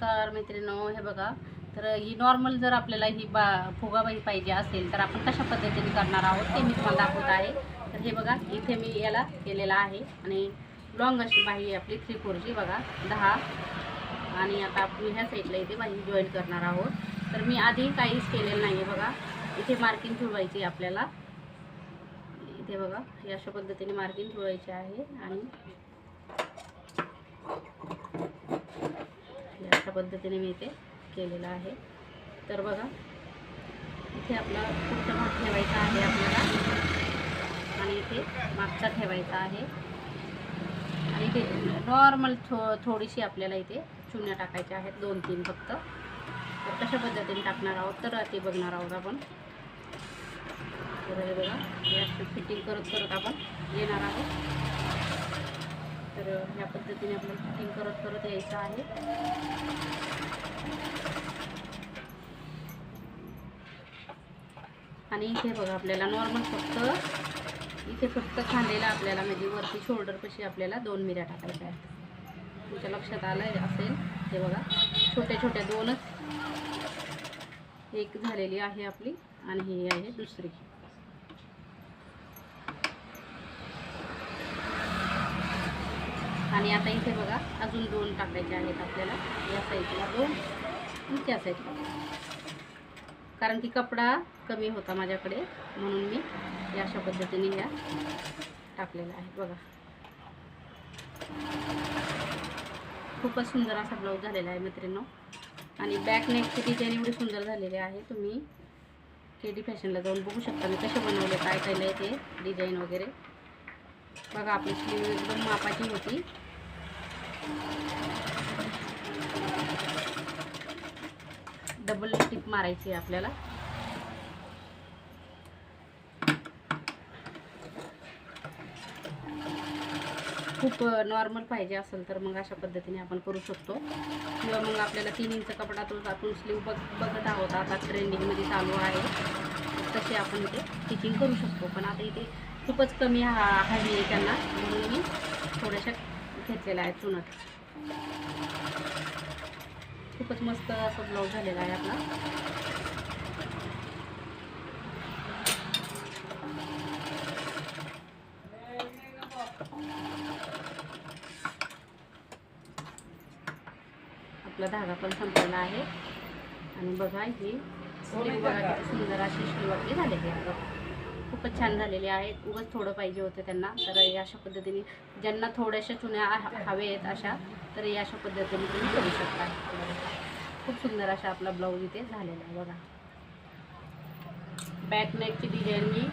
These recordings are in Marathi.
नमस्कार मैत्रिणींनो हे बघा. तर ही नॉर्मल जर आपल्याला ही बा फुगाबाई पाहिजे असेल तर आपण कशा पद्धतीने करणार आहोत ते मी तुम्हाला दाखवत आहे. तर हे बघा इथे मी याला केलेलं आहे. आणि लॉंग अशी बाही आपली थ्री फोरची बघा दहा. आणि आता आपण ह्या साईडला इथे बाही जॉईन करणार आहोत. तर मी आधी काहीच केलेलं नाही आहे बघा. इथे मार्किंग ठेवायची आहे आपल्याला. इथे बघा हे अशा पद्धतीने मार्किंग ठेवायची आहे. आणि हे अशा पद्धतीने मी इथे केलेलं आहे. तर बघा इथे आपला पुढचा भाग ठेवायचा आहे आपल्याला. आणि इथे मागचा ठेवायचा आहे. आणि इथे नॉर्मल थो थोडीशी आपल्याला इथे चुन्या टाकायच्या आहेत दोन तीन फक्त. तर कशा पद्धतीने टाकणार आहोत तर ते बघणार आहोत आपण. तर हे बघा फिटिंग करत करत आपण येणार आहोत. तर ह्या पद्धतीने आपल्याला कुकिंग करत करत यायचं आहे. आणि इथे बघा आपल्याला नॉर्मल फक्त इथे फक्त खांदेला आपल्याला म्हणजे वरती शोल्डरपाशी आपल्याला दोन मिऱ्या टाकायच्या आहेत. तुमच्या लक्षात आलं असेल? हे बघा छोट्या छोट्या दोनच. एक झालेली आहे आपली आणि ही आहे दुसरी. आणि आता इथे बघा अजून दोन टाकायचे आहेत आपल्याला. या साईडला दोन आणि त्या साईडला कारण की कपडा कमी होता माझ्याकडे म्हणून मी या अशा पद्धतीने ह्या टाकलेल्या आहेत. बघा. खूपच सुंदर असा ब्लाऊज झालेला आहे मित्रांनो. आणि बॅक नेकची डिझाईन एवढी सुंदर झालेली आहे. तुम्ही के डी फॅशनला जाऊन बघू शकता. मी कसे बनवले काय केलं आहे ते डिझाईन वगैरे. बघा आपली स्लीव एकदम मापाची होती. डबल टिप मारायची आहे आपल्याला. खूप नॉर्मल पाहिजे असेल तर मग अशा पद्धतीने आपण करू शकतो. किंवा मग आपल्याला तीन इंच कपडा तो आपण स्लीव बघ बघत आहोत. आता ट्रेंडिंगमध्ये चालू आहे. तसे आपण इथे स्टिचिंग करू शकतो. पण आता इथे खूपच कमी हा हवी आहे त्यांना. म्हणून मी थोड्याशा घेतलेल्या आहेत चुनत खूपच मस्त असं ब्लाऊज झालेला आहे आपला. आपला धागा पण संपलेला आहे. आणि बघा ही सुंदर अशी स्लीव झालेली आहे. खूपच छान झालेले आहेत. उगाच थोडं पाहिजे होतं त्यांना. तर अशा पद्धतीने ज्यांना थोड्याशा चुन्या हवे आहेत अशा तर या अशा पद्धतीने तुम्ही करू शकता. खूप सुंदर अशा आपला ब्लाऊज इथे झालेला आहे बघा. बॅक नेकची डिझाईन मी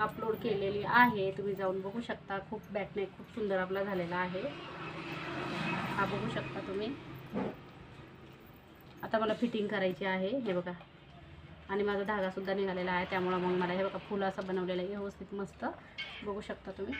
अपलोड केलेली आहे. तुम्ही जाऊन बघू शकता. खूप बॅक नेक खूप सुंदर आपला झालेला आहे. हा बघू शकता तुम्ही. आता मला फिटिंग करायची आहे. हे बघा. आणि माझा धागासुद्धा निघालेला आहे. त्यामुळं मग मला हे बघा फुलं असं बनवलेलं आहे. व्यवस्थित मस्त बघू शकता तुम्ही.